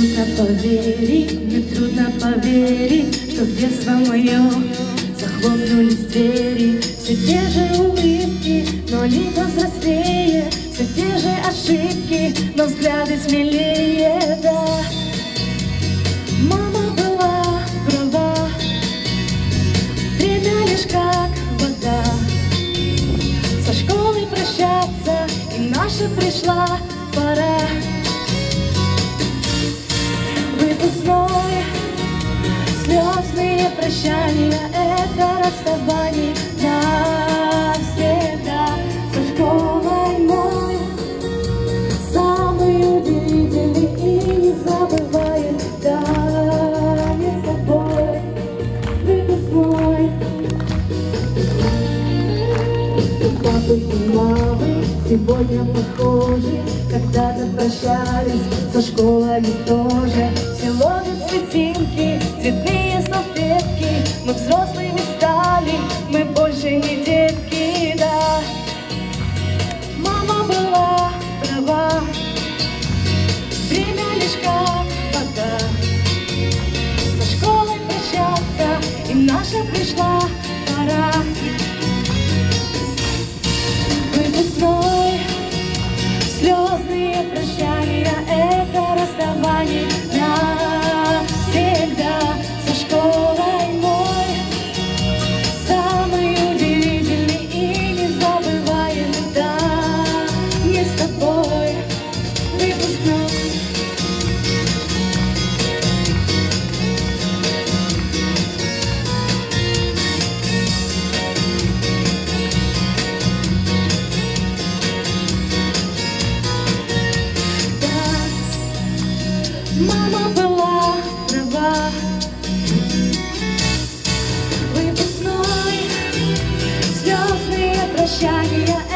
поверить, мне трудно поверить, что в детство мое захлопнулись двери. Все те же улыбки, но лица взрослее, все те же ошибки, но взгляды смелее, да. Мама была права, время лишь как вода. Со школой прощаться, и наша пришла пора. Слезные прощания, это расставание навсегда со школой мой. Самый удивительный и незабываем, да, не с тобой, выпускной. Папы и мамы сегодня похожи, когда-то прощались со школой тоже. Все ловят цветинки, цветные салфетки, мы взрослыми стали, мы больше не детки, Выпускной, звездные прощания,